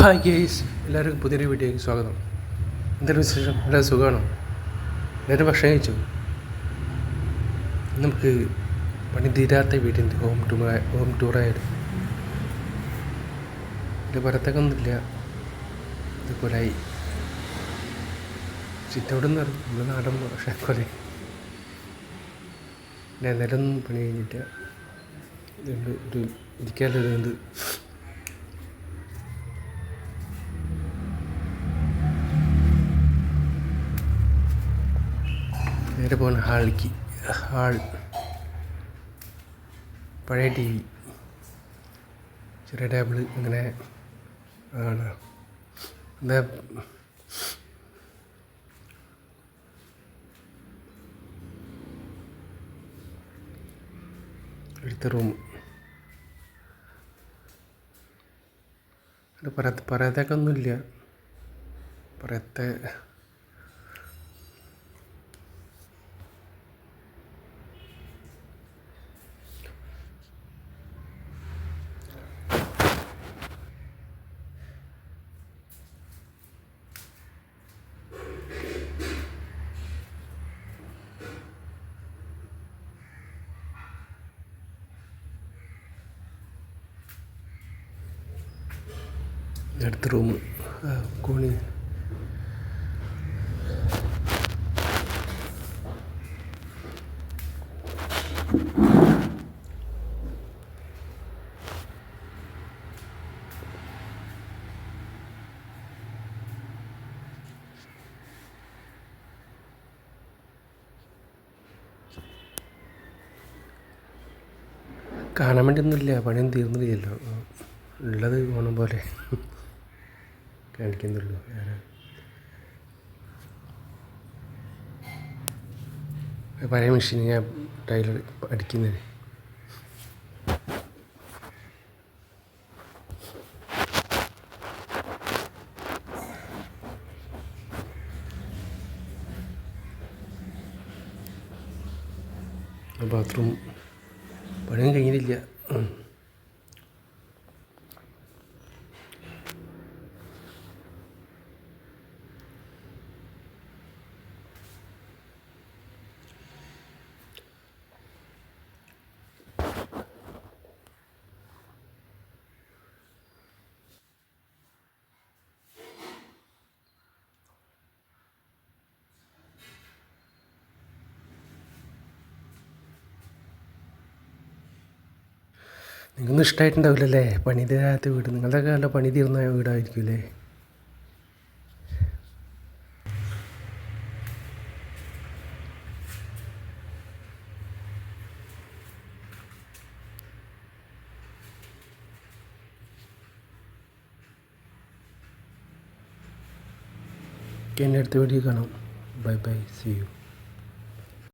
Hi guys എല്ലാവർക്കും പുതിയൊരു വീഡിയോയ്ക്ക് സ്വാഗതം. എന്തൊരു വിശേഷം? എല്ലാവരും സുഖമാണോ? എല്ലാവരും ഭക്ഷണം കഴിച്ചു? നമുക്ക് പണി തീരാത്ത വീടിന്റെ ഹോം ടൂർ ഹോം ടൂറായാലും എന്റെ പുറത്തേക്കൊന്നുമില്ല. ഇതുപോലായി സിറ്റൗട്ട് നിന്ന് പറയും നമ്മുടെ നാടൻ പക്ഷേ പോലെ ഞാൻ നിലൊന്നും പണി കഴിഞ്ഞിട്ട് ഒരു ഇരിക്കാനൊരു നേരെ പോകുന്ന ഹാളിലേക്ക് ഹാൾ പഴയ ടി വി ചെറിയ ടേബിൾ ഇങ്ങനെ ആണ്. എന്താ അടുത്ത റൂം. പറയാത്ത പറയാത്തേക്കൊന്നുമില്ല. പറയത്തെ അടുത്ത റൂം കോണി. കാണാൻ വേണ്ടി ഒന്നുമില്ല പണിയും തീർന്നില്ലല്ലോ ഉള്ളത് ഓണം പോലെ. കാണിക്കുന്നുള്ളൂ പഴയ മെഷീൻ ഞാൻ ടൈലർ അടിക്കുന്നത് ബാത്റൂം പണിയും കഴിഞ്ഞിട്ടില്ല. നിങ്ങൾക്കൊന്നും ഇഷ്ടമായിട്ടുണ്ടാവില്ലല്ലേ പണി തീരാത്ത വീട്. നിങ്ങളുടെ നല്ല പണി തീർന്ന വീടായിരിക്കില്ലേ? എന്റെ അടുത്ത വീഡിയോ കാണാം. Bye bye. C U